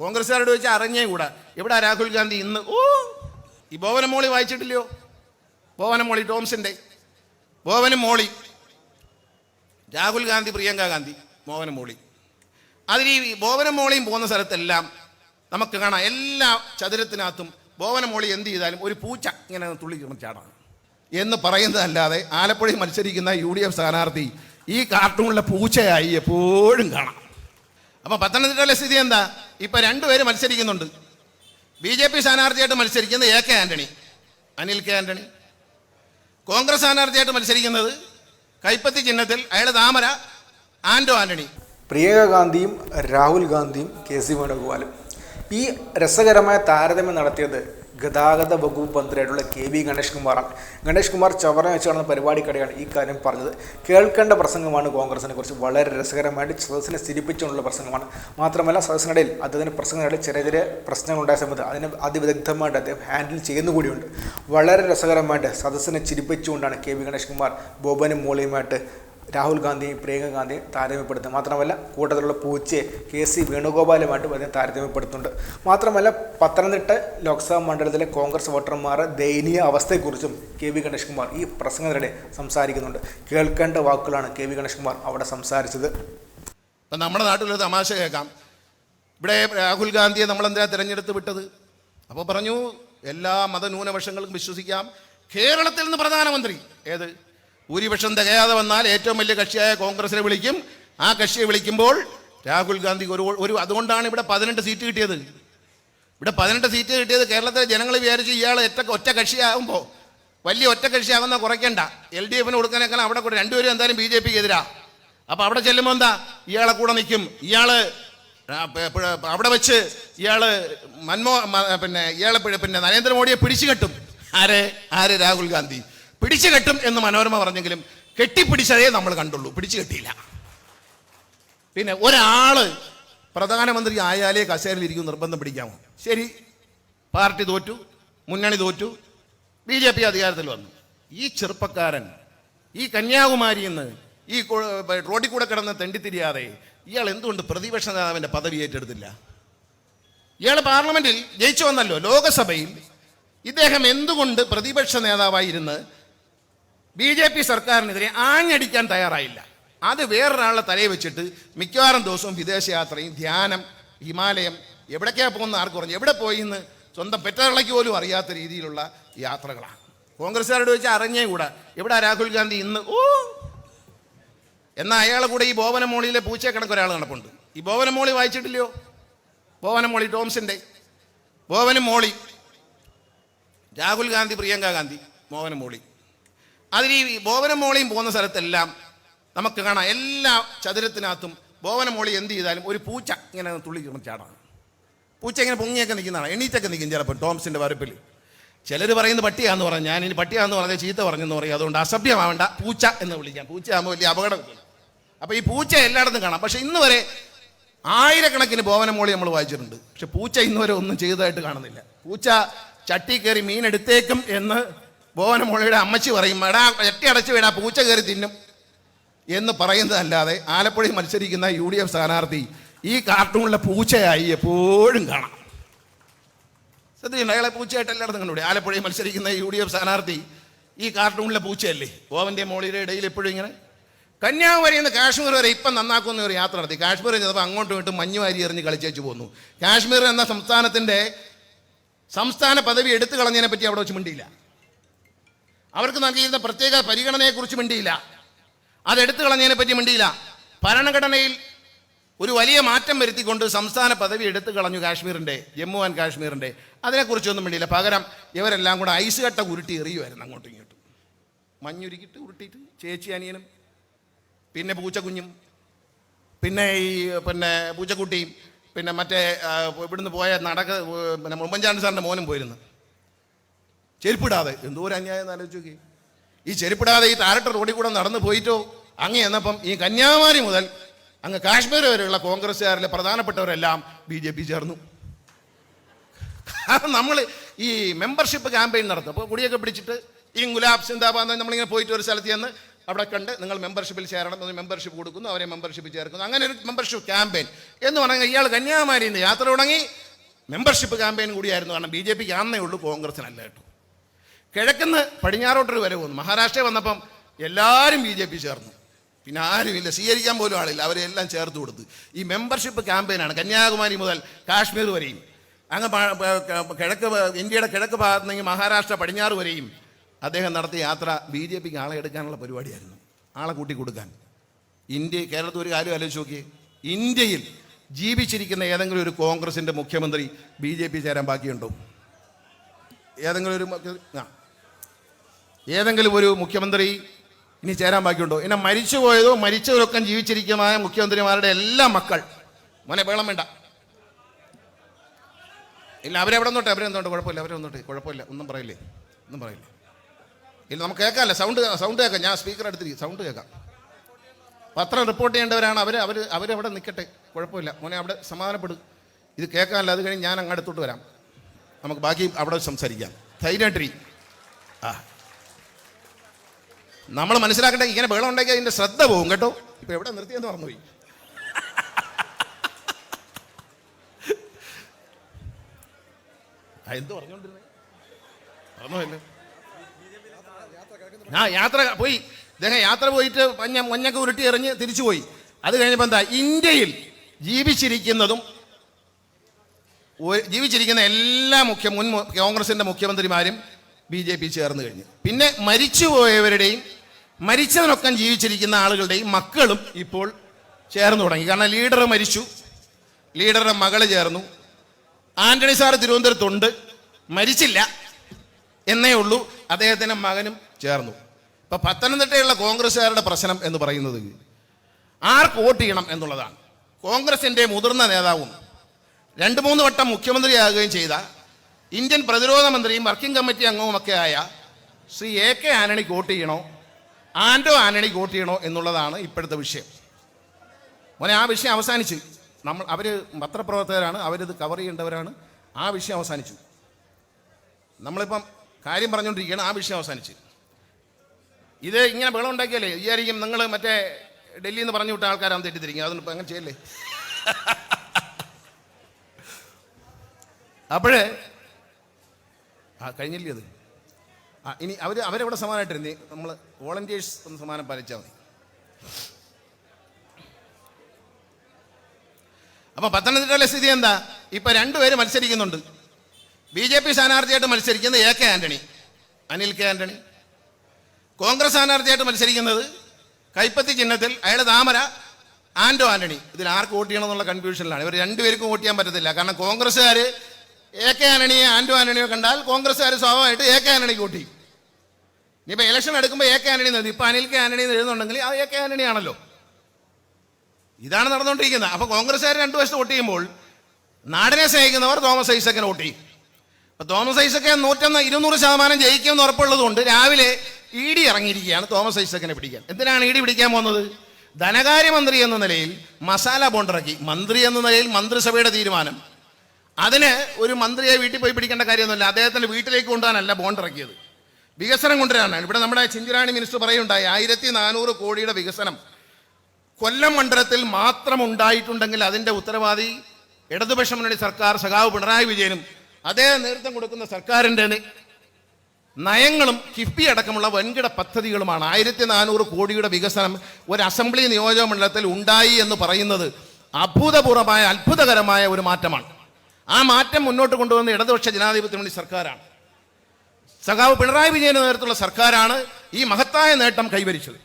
കോൺഗ്രസ്സുകാരോട് വെച്ചാൽ അറിഞ്ഞേ കൂടാ. ഇവിടെ രാഹുൽ ഗാന്ധി ഇന്ന്? ഓ ഈ ബോവനം മോളി വായിച്ചിട്ടില്ലയോ? ബോവനം മോളി ടോംസിന്റെ ബോവനും മോളി രാഹുൽ ഗാന്ധി പ്രിയങ്ക ഗാന്ധി മോഹനം മോളി അതിൽ ഈ ബോവനം മോളിയും പോകുന്ന സ്ഥലത്തെല്ലാം നമുക്ക് കാണാം. എല്ലാ ചതുരത്തിനകത്തും ബോവനം മോളി എന്ത് ചെയ്താലും ഒരു പൂച്ച ഇങ്ങനെ തുള്ളി ചാടാണ്. എന്ന് പറയുന്നതല്ലാതെ ആലപ്പുഴയിൽ മത്സരിക്കുന്ന യു ഡി എഫ് സ്ഥാനാർത്ഥി ഈ കാർട്ടൂണിലെ പൂച്ചയായി എപ്പോഴും കാണാം. അപ്പൊ പത്തനംതിട്ടയിലെ സ്ഥിതി എന്താ? ഇപ്പൊ രണ്ടുപേര് മത്സരിക്കുന്നുണ്ട്. ബി ജെ പി സ്ഥാനാർത്ഥിയായിട്ട് മത്സരിക്കുന്നത് A K Antony Anil K Antony. Congress സ്ഥാനാർത്ഥിയായിട്ട് മത്സരിക്കുന്നത് കൈപ്പത്തി ചിഹ്നത്തിൽ അയാൾ താമര ആൻഡോ ആന്റണി. പ്രിയങ്ക ഗാന്ധിയും രാഹുൽ ഗാന്ധിയും കെ സി വേണുഗോപാലും. ഈ രസകരമായ താരതമ്യം നടത്തിയത് ഗതാഗത വകുപ്പ് മന്ത്രിയായിട്ടുള്ള കെ വി ഗണേഷ് കുമാറാണ് ഗണേഷ് കുമാർ ചവറ വെച്ച് നടന്ന പരിപാടിക്കിടെയാണ് ഈ കാര്യം പറഞ്ഞത്. കേൾക്കേണ്ട പ്രസംഗമാണ് കോൺഗ്രസിനെ കുറിച്ച്. വളരെ രസകരമായിട്ട് സദസ്സിനെ സ്ഥിരിപ്പിച്ചുകൊണ്ടുള്ള പ്രസംഗമാണ്. മാത്രമല്ല സദസ്സിനിടയിൽ അദ്ദേഹത്തിന് പ്രസംഗത്തിനിടയിൽ ചെറിയ ചെറിയ പ്രശ്നങ്ങളുണ്ടായ സമയത്ത് അതിനെ അതിവിദഗ്ധമായിട്ട് അദ്ദേഹം ഹാൻഡിൽ ചെയ്യുന്ന കൂടിയുണ്ട്. വളരെ രസകരമായിട്ട് സദസ്സിനെ ചിരിപ്പിച്ചുകൊണ്ടാണ് കെ വി ഗണേഷ് കുമാർ ബോബനും മോളിയുമായിട്ട് രാഹുൽ ഗാന്ധിയും പ്രിയങ്ക ഗാന്ധിയും താരതമ്യപ്പെടുത്തും മാത്രമല്ല കൂട്ടത്തിലുള്ള പൂച്ചയെ കെ സി വേണുഗോപാലുമായിട്ടും അദ്ദേഹം താരതമ്യപ്പെടുത്തുന്നുണ്ട്. മാത്രമല്ല പത്തനംതിട്ട ലോക്സഭാ മണ്ഡലത്തിലെ കോൺഗ്രസ് വോട്ടർമാരുടെ ദയനീയ അവസ്ഥയെക്കുറിച്ചും കെ വി ഗണേഷ് കുമാർ ഈ പ്രസംഗത്തിനിടെ സംസാരിക്കുന്നുണ്ട്. കേൾക്കേണ്ട വാക്കുകളാണ് കെ വി ഗണേഷ് കുമാർ അവിടെ സംസാരിച്ചത്. ഇപ്പം നമ്മുടെ നാട്ടിലൊരു തമാശ കേൾക്കാം. ഇവിടെ രാഹുൽ ഗാന്ധിയെ നമ്മൾ എന്തിനാ തിരഞ്ഞെടുത്ത് വിട്ടത്? അപ്പോൾ പറഞ്ഞു എല്ലാ മതന്യൂനപക്ഷങ്ങൾക്കും വിശ്വസിക്കാം. കേരളത്തിൽ നിന്ന് പ്രധാനമന്ത്രി. ഏത്? ഭൂരിപക്ഷം തികയാതെ വന്നാൽ ഏറ്റവും വലിയ കക്ഷിയായ കോൺഗ്രസിനെ വിളിക്കും. ആ കക്ഷിയെ വിളിക്കുമ്പോൾ രാഹുൽ ഗാന്ധി ഒരു ഒരു അതുകൊണ്ടാണ് ഇവിടെ പതിനെട്ട് സീറ്റ് കിട്ടിയത്. ഇവിടെ പതിനെട്ട് സീറ്റ് കിട്ടിയത് കേരളത്തിലെ ജനങ്ങൾ വിചാരിച്ച് ഇയാൾ ഒറ്റ ഒറ്റ കക്ഷിയാകുമ്പോൾ വലിയ ഒറ്റ കക്ഷിയാകുന്ന കുറയ്ക്കണ്ട. എൽ ഡി എഫിന് കൊടുക്കാനേക്കാൾ അവിടെ കൂടെ രണ്ടുപേരും എന്തായാലും ബി ജെ പിക്ക് എതിരാ അപ്പോൾ അവിടെ ചെല്ലുമ്പോൾ എന്താ? ഇയാളെ കൂടെ നിൽക്കും പ- അവിടെ വെച്ച് ഇയാൾ മൻമോ പിന്നെ ഇയാളെ പിന്നെ നരേന്ദ്രമോദിയെ പിടിച്ചു കെട്ടും. ആരെ? ആരെ? രാഹുൽ ഗാന്ധി. പിടിച്ചു കെട്ടും എന്ന് മനോരമ പറഞ്ഞെങ്കിലും കെട്ടിപ്പിടിച്ചതേ നമ്മൾ കണ്ടുള്ളൂ. പിടിച്ചു കെട്ടിയില്ല. പിന്നെ ഒരാൾ പ്രധാനമന്ത്രി ആയാലേ കസേരയിൽ ഇരിക്കും നിർബന്ധം പിടിക്കാമോ? ശരി. പാർട്ടി തോറ്റു മുന്നണി തോറ്റു ബി ജെ പി അധികാരത്തിൽ വന്നു. ഈ ചെറുപ്പക്കാരൻ ഈ കന്യാകുമാരി നിന്ന് ഈ റോഡിൽ കൂടെ കിടന്ന് തെണ്ടിത്തിരിയാതെ ഇയാൾ എന്തുകൊണ്ട് പ്രതിപക്ഷ നേതാവിന്റെ പദവി ഏറ്റെടുത്തില്ല? ഇയാൾ പാർലമെന്റിൽ ജയിച്ചു വന്നല്ലോ ലോകസഭയിൽ. ഇദ്ദേഹം എന്തുകൊണ്ട് പ്രതിപക്ഷ നേതാവായിരുന്ന് ബി ജെ പി സർക്കാരിനെതിരെ ആഞ്ഞടിക്കാൻ തയ്യാറായില്ല. അത് വേറൊരാളുടെ തലയിൽ വെച്ചിട്ട് മിക്കവാറും ദിവസവും വിദേശയാത്രയും ധ്യാനം ഹിമാലയം എവിടേക്കാണ് പോകുന്ന ആർക്കും പറഞ്ഞു എവിടെ പോയി എന്ന് സ്വന്തം പെറ്റകളയ്ക്ക് പോലും അറിയാത്ത രീതിയിലുള്ള യാത്രകളാണ്. കോൺഗ്രസ്സുകാരോട് വെച്ചാൽ അറിഞ്ഞേ കൂടാ. എവിടെ രാഹുൽ ഗാന്ധി ഇന്ന്? ഓ എന്നാൽ അയാളെ കൂടെ ഈ ബോവനമോളിയിലെ പൂച്ചയെ കണക്ക് ഒരാൾ നടപ്പുണ്ട്. ഈ ബോവനമോളി വായിച്ചിട്ടില്ലയോ? ബോവനമോളി ടോംസിന്റെ ബോവനും മോളി രാഹുൽ ഗാന്ധി പ്രിയങ്ക ഗാന്ധി മോഹനം മോളി അതിൽ ഈ ബോവനം മോളിയും പോകുന്ന സ്ഥലത്തെല്ലാം നമുക്ക് കാണാം. എല്ലാ ചതുരത്തിനകത്തും ബോവനം മോളി എന്ത് ചെയ്താലും ഒരു പൂച്ച ഇങ്ങനെ തുള്ളി ചാടാണ്. പൂച്ച ഇങ്ങനെ പൊങ്ങിയൊക്കെ നിൽക്കുന്നതാണ്. എണീറ്റൊക്കെ നിൽക്കും ചിലപ്പോൾ ടോംസിന്റെ വരപ്പിൽ ചിലർ പറയുന്നത് പട്ടിയാന്ന് പറഞ്ഞു. ഞാൻ ഇനി പട്ടിയാന്ന് പറഞ്ഞാൽ ചീത്ത പറഞ്ഞെന്ന് പറയും. അതുകൊണ്ട് അസഭ്യമാവേണ്ട. പൂച്ച എന്ന് വിളിക്കാം. പൂച്ചയാകുമ്പോൾ വലിയ അപകടമില്ല അപ്പോൾ ഈ പൂച്ച എല്ലായിടത്തും കാണാം. പക്ഷേ ഇന്ന് വരെ ആയിരക്കണക്കിന് ബോവനം മോളി നമ്മൾ വായിച്ചിട്ടുണ്ട്. പക്ഷെ പൂച്ച ഇന്നുവരെ ഒന്നും ചെയ്തതായിട്ട് കാണുന്നില്ല. പൂച്ച ചട്ടി കയറി മീൻ എടുത്തേക്കും എന്ന് ബോവനമോളിയുടെ അമ്മച്ചി പറയും എടാ ചട്ടി അടച്ചു വീടാ പൂച്ച കയറി തിന്നും. എന്ന് പറയുന്നതല്ലാതെ ആലപ്പുഴയിൽ മത്സരിക്കുന്ന യു ഡി എഫ് സ്ഥാനാർത്ഥി ഈ കാർട്ടൂണിലെ പൂച്ചയായി എപ്പോഴും കാണാം. ശ്രദ്ധിച്ചിട്ടുണ്ട് അയാളെ പൂച്ചയായിട്ട് എല്ലായിടത്തും കണ്ടുപിടി. ആലപ്പുഴയിൽ മത്സരിക്കുന്ന യു ഡി എഫ് സ്ഥാനാർത്ഥി ഈ കാർട്ടൂണിലെ പൂച്ചയല്ലേ? ഓവന്റെ മോളിയുടെ ഇടയിൽ എപ്പോഴും ഇങ്ങനെ. കന്യാകുമാരിയിൽ നിന്ന് കാശ്മീർ വരെ ഇപ്പം നന്നാക്കുന്ന ഒരു യാത്ര നടത്തി. കാശ്മീരിൽ ചെന്നപ്പോൾ അങ്ങോട്ടും ഇങ്ങോട്ടും മഞ്ഞുവാരി എറിഞ്ഞ് കളിച്ചേച്ച് പോന്നു. കാശ്മീർ എന്ന സംസ്ഥാനത്തിന്റെ സംസ്ഥാന പദവി എടുത്തു കളഞ്ഞതിനെ പറ്റി അവിടെ വെച്ച് മിണ്ടിയില്ല. അവർക്ക് നൽകിയിരുന്ന പ്രത്യേക പരിഗണനയെക്കുറിച്ച് മിണ്ടിയില്ല. അത് എടുത്തു കളഞ്ഞതിനെ പറ്റി മിണ്ടിയില്ല. ഭരണഘടനയിൽ ഒരു വലിയ മാറ്റം വരുത്തിക്കൊണ്ട് സംസ്ഥാന പദവി എടുത്തു കളഞ്ഞു കാശ്മീരിന്റെ ജമ്മു ആൻഡ് കാശ്മീരിന്റെ അതിനെക്കുറിച്ചൊന്നും മിണ്ടിയില്ല. പകരം ഇവരെല്ലാം കൂടെ ഐസ് കട്ട ഉരുട്ടി എറിയുമായിരുന്നു അങ്ങോട്ടും ഇങ്ങോട്ടും. മഞ്ഞുരുക്കിട്ട് ഉരുട്ടിയിട്ട് ചേച്ചി അനിയനും പിന്നെ പൂച്ചക്കുഞ്ഞും പിന്നെ ഈ പിന്നെ പൂച്ചക്കുട്ടിയും പിന്നെ മറ്റേ ഇവിടുന്ന് പോയ നടക്ക് പിന്നെ ഉമ്മൻചാണ്ടി സാറിന്റെ മോനും പോയിരുന്നു. ചെരുപ്പിടാതെ. എന്തോ ഒരു അന്യായം നോക്കി. ഈ ചെരുപ്പിടാതെ ഈ താരട്ട റോഡിൽ കൂടെ നടന്നു പോയിട്ടോ? അങ്ങ് എന്നപ്പം ഈ കന്യാകുമാരി മുതൽ അങ്ങ് കാശ്മീർ വരെയുള്ള കോൺഗ്രസ്സുകാരിലെ പ്രധാനപ്പെട്ടവരെല്ലാം ബി ജെ പി ചേർന്നു. കാരണം നമ്മൾ ഈ മെമ്പർഷിപ്പ് ക്യാമ്പയിൻ നടത്തും. അപ്പോൾ കുടിയൊക്കെ പിടിച്ചിട്ട് ഈ ഗുലാബ് സിന്ദാബാദ് നമ്മളിങ്ങനെ പോയിട്ട് ഒരു സ്ഥലത്ത് ചെന്ന് അവിടെ കണ്ട് നിങ്ങൾ മെമ്പർഷിപ്പിൽ ചേരണം എന്ന് മെമ്പർഷിപ്പ് കൊടുക്കുന്നു അവരെ മെമ്പർഷിപ്പ് ചേർക്കുന്നു. അങ്ങനെ ഒരു മെമ്പർഷിപ്പ് ക്യാമ്പയിൻ എന്ന് പറഞ്ഞാൽ ഇയാൾ കന്യാകുമാരിയിൽ യാത്ര തുടങ്ങി. മെമ്പർഷിപ്പ് ക്യാമ്പയിൻ കൂടിയായിരുന്നു. കാരണം ബി ജെ പിക്ക് അന്നേ ഉള്ളൂ കോൺഗ്രസിനല്ല കേട്ടോ. കിഴക്കുന്ന് പടിഞ്ഞാറോട്ടൊരു വരെ പോകുന്നു മഹാരാഷ്ട്രയിൽ വന്നപ്പം എല്ലാവരും ബി ജെ പി ചേർന്നു. പിന്നെ ആരുമില്ല സ്വീകരിക്കാൻ പോലും ആളില്ല. അവരെല്ലാം ചേർത്ത് കൊടുത്ത്. ഈ മെമ്പർഷിപ്പ് ക്യാമ്പയിനാണ് കന്യാകുമാരി മുതൽ കാശ്മീർ വരെയും. അങ്ങ് കിഴക്ക് ഇന്ത്യയുടെ കിഴക്ക് ഭാഗത്ത് നിന്ന് മഹാരാഷ്ട്ര പടിഞ്ഞാറ് വരെയും അദ്ദേഹം നടത്തിയ യാത്ര ബി ജെ പിക്ക് ആളെ എടുക്കാനുള്ള പരിപാടിയായിരുന്നു. ആളെ കൂട്ടി കൊടുക്കാൻ. ഇന്ത്യ കേരളത്തിൽ ഒരു കാര്യം ആലോചിച്ച് നോക്കിയേ. ഇന്ത്യയിൽ ജീവിച്ചിരിക്കുന്ന ഏതെങ്കിലും ഒരു കോൺഗ്രസിന്റെ മുഖ്യമന്ത്രി ബി ജെ പി ചേരാൻ ബാക്കിയുണ്ടോ? ഏതെങ്കിലും ഒരു ആ. ഏതെങ്കിലും ഒരു മുഖ്യമന്ത്രി ഇനി ചേരാൻ ബാക്കിയുണ്ടോ? എന്നെ മരിച്ചുപോയതോ മരിച്ചവരൊക്കെ ജീവിച്ചിരിക്കുന്നതായ മുഖ്യമന്ത്രിമാരുടെ എല്ലാ മക്കൾ. മോനെ വേളം വേണ്ട. ഇല്ല അവരെവിടെ നിന്നോട്ടെ? അവരെ എന്തോട്ട് കുഴപ്പമില്ല അവരെ വന്നോട്ടെ. കുഴപ്പമില്ല ഒന്നും പറയില്ലേ? ഒന്നും പറയില്ലേ? ഇല്ല നമുക്ക് കേൾക്കാമല്ല. സൗണ്ട് സൗണ്ട് കേൾക്കാം. ഞാൻ സ്പീക്കർ എടുത്തിരിക്കും സൗണ്ട് കേൾക്കാം. പത്രം റിപ്പോർട്ട് ചെയ്യേണ്ടവരാണ് അവർ അവർ അവരവിടെ നിൽക്കട്ടെ കുഴപ്പമില്ല. മോനെ അവിടെ സമാധാനപ്പെടും. ഇത് കേൾക്കാമല്ലോ. അത് കഴിഞ്ഞ് ഞാൻ അങ്ങ് അടുത്തോട്ട് വരാം. നമുക്ക് ബാക്കി അവിടെ സംസാരിക്കാം. ധൈര്യമായിട്ടിരി. ആ. നമ്മൾ മനസ്സിലാക്കേണ്ട ഇങ്ങനെ ബഹളം ഉണ്ടാക്കി അതിന്റെ ശ്രദ്ധ പോകും കേട്ടോ? ഇപ്പം എവിടെ നിർത്തിയെന്ന് പറഞ്ഞുപോയി പറഞ്ഞുകൊണ്ടിരുന്നത് മറന്നുപോയല്ലോ ആ യാത്ര പോയി. ഇദ്ദേഹം യാത്ര പോയിട്ട് മഞ്ഞ മഞ്ഞൊക്കെ ഉരുട്ടി എറിഞ്ഞ് തിരിച്ചു പോയി. അത് കഴിഞ്ഞപ്പോൾ എന്താ? ഇന്ത്യയിൽ ജീവിച്ചിരിക്കുന്നതും ജീവിച്ചിരിക്കുന്ന എല്ലാ മുഖ്യ മുൻ കോൺഗ്രസിന്റെ മുഖ്യമന്ത്രിമാരും ബി ജെ പി ചേർന്ന് കഴിഞ്ഞു. പിന്നെ മരിച്ചുപോയവരുടെയും മരിച്ചതിനൊക്കെ ജീവിച്ചിരിക്കുന്ന ആളുകളുടെയും മക്കളും ഇപ്പോൾ ചേർന്ന് തുടങ്ങി. കാരണം ലീഡർ മരിച്ചു. ലീഡറുടെ മകൾ ചേർന്നു. ആന്റണി സാറ് തിരുവനന്തപുരത്തുണ്ട്. മരിച്ചില്ല. എന്നേ ഉള്ളൂ. അദ്ദേഹത്തിന്റെ മകനും ചേർന്നു. ഇപ്പൊ പത്തനംതിട്ടയുള്ള കോൺഗ്രസ്സുകാരുടെ പ്രശ്നം എന്ന് പറയുന്നത് ആർക്ക് വോട്ട് ചെയ്യണം എന്നുള്ളതാണ്. കോൺഗ്രസിന്റെ മുതിർന്ന നേതാവും രണ്ട് മൂന്ന് വട്ടം മുഖ്യമന്ത്രിയാകുകയും ചെയ്ത ഇന്ത്യൻ പ്രതിരോധ മന്ത്രിയും വർക്കിംഗ് കമ്മിറ്റി അംഗവുമൊക്കെ ആയ ശ്രീ എ കെ ആന്റണിക്ക് വോട്ട് ചെയ്യണോ? ആൻഡോ ആന്റണി വോട്ട് ചെയ്യണോ എന്നുള്ളതാണ് ഇപ്പോഴത്തെ വിഷയം. മോനെ ആ വിഷയം അവസാനിച്ചു. നമ്മൾ അവർ പത്രപ്രവർത്തകരാണ് അവരിത് കവർ ചെയ്യേണ്ടവരാണ്. ആ വിഷയം അവസാനിച്ചു. നമ്മളിപ്പം കാര്യം പറഞ്ഞുകൊണ്ടിരിക്കുകയാണ് ആ വിഷയം അവസാനിച്ച്. ഇത് ഇങ്ങനെ ബഹളം ഉണ്ടാക്കിയല്ലേ വിചാരിക്കും നിങ്ങൾ മറ്റേ ഡൽഹിയിൽ നിന്ന് പറഞ്ഞു വിട്ട ആൾക്കാരാണ് തെറ്റിദ്ധരിക്കുക അതൊന്നും ഇപ്പം അങ്ങനെ ചെയ്യല്ലേ? അപ്പോഴേ ആ കഴിഞ്ഞില്ലേ അത്? ആ ഇനി അവർ അവരവിടെ സമാനമായിട്ടിരുന്നേ നമ്മൾ വോളണ്ടിയേഴ്സ് ഒന്ന് സമാനം പാലിച്ചാൽ മതി. അപ്പൊ പത്തനംതിട്ടയിലെ സ്ഥിതി എന്താ? ഇപ്പൊ രണ്ടുപേര് മത്സരിക്കുന്നുണ്ട്. ബി ജെ പി സ്ഥാനാർത്ഥിയായിട്ട് മത്സരിക്കുന്നത് A K Antony Anil K Antony. Congress സ്ഥാനാർത്ഥിയായിട്ട് മത്സരിക്കുന്നത് കൈപ്പത്തി ചിഹ്നത്തിൽ അയാൾ താമര ആന്റോ ആന്റണി. ഇതിൽ ആർക്ക് വോട്ട് ചെയ്യണം എന്നുള്ള കൺഫ്യൂഷനിലാണ് ഇവർ രണ്ടുപേർക്കും വോട്ട് ചെയ്യാൻ പറ്റത്തില്ല. കാരണം കോൺഗ്രസ്സുകാർ എ കെ ആന്റണിയെ ആന്റോ ആന്റണിയോ കണ്ടാൽ കോൺഗ്രസ്സുകാർ സ്വാഭാവികമായിട്ട് എ കെ ആന്റണിക്ക് വോട്ട് ചെയ്യും. ഇനിയിപ്പോൾ ഇലക്ഷൻ എടുക്കുമ്പോൾ എ കെ ആന്റണി എഴുതി. ഇപ്പോൾ അനിൽ കെ ആന്റണി എന്ന് എഴുതുന്നുണ്ടെങ്കിൽ അത് എ കെ ആന്റണി ആണല്ലോ. ഇതാണ് നടന്നുകൊണ്ടിരിക്കുന്നത്. അപ്പോൾ കോൺഗ്രസ്സുകാർ രണ്ട് വശത്ത് വോട്ട് ചെയ്യുമ്പോൾ നാടിനെ സ്നേഹിക്കുന്നവർ തോമസ് ഐസക്കിന് വോട്ട് ചെയ്യും. അപ്പോൾ തോമസ് ഐസക്ക് നൂറ്റൊന്ന് ഇരുന്നൂറ് ശതമാനം ജയിക്കുമെന്ന് ഉറപ്പുള്ളതുകൊണ്ട് രാവിലെ ഇ ഡി ഇറങ്ങിയിരിക്കുകയാണ് തോമസ് ഐസക്കിനെ പിടിക്കാൻ. എന്തിനാണ് ഇ ഡി പിടിക്കാൻ പോകുന്നത്? ധനകാര്യമന്ത്രി എന്ന നിലയിൽ മസാല ബോണ്ടിറക്കി മന്ത്രി എന്ന നിലയിൽ മന്ത്രിസഭയുടെ തീരുമാനം. അതിന് ഒരു മന്ത്രിയെ വീട്ടിൽ പോയി പിടിക്കേണ്ട കാര്യമൊന്നുമില്ല. അദ്ദേഹത്തിന്റെ വീട്ടിലേക്ക് കൊണ്ടുപോകാനല്ല ബോണ്ട് ഇറക്കിയത് വികസനം കൊണ്ടുവരാനാണ്. ഇവിടെ നമ്മുടെ ചിഞ്ചുരാണി മിനിസ്റ്റർ പറയുണ്ടായി ആയിരത്തി നാനൂറ് കോടിയുടെ വികസനം കൊല്ലം മണ്ഡലത്തിൽ മാത്രം ഉണ്ടായിട്ടുണ്ടെങ്കിൽ അതിന്റെ ഉത്തരവാദി ഇടതുപക്ഷ മുന്നണി സർക്കാർ സഖാവ് പിണറായി വിജയനും അതേ നേതൃത്വം കൊടുക്കുന്ന സർക്കാരിന്റെ നയങ്ങളും കിഫ്ബി അടക്കമുള്ള വൻകിട പദ്ധതികളുമാണ്. ആയിരത്തി നാനൂറ് കോടിയുടെ വികസനം ഒരു അസംബ്ലി നിയോജക മണ്ഡലത്തിൽ ഉണ്ടായി എന്ന് പറയുന്നത് അഭൂതപൂർവമായ അത്ഭുതകരമായ ഒരു മാറ്റമാണ്. ആ മാറ്റം മുന്നോട്ട് കൊണ്ടുവന്ന ഇടതുപക്ഷ ജനാധിപത്യ മുന്നണി സർക്കാരാണ്. സഖാവ് പിണറായി വിജയന്റെ നേതൃത്വത്തിലുള്ള സർക്കാരാണ് ഈ മഹത്തായ നേട്ടം കൈവരിച്ചത്.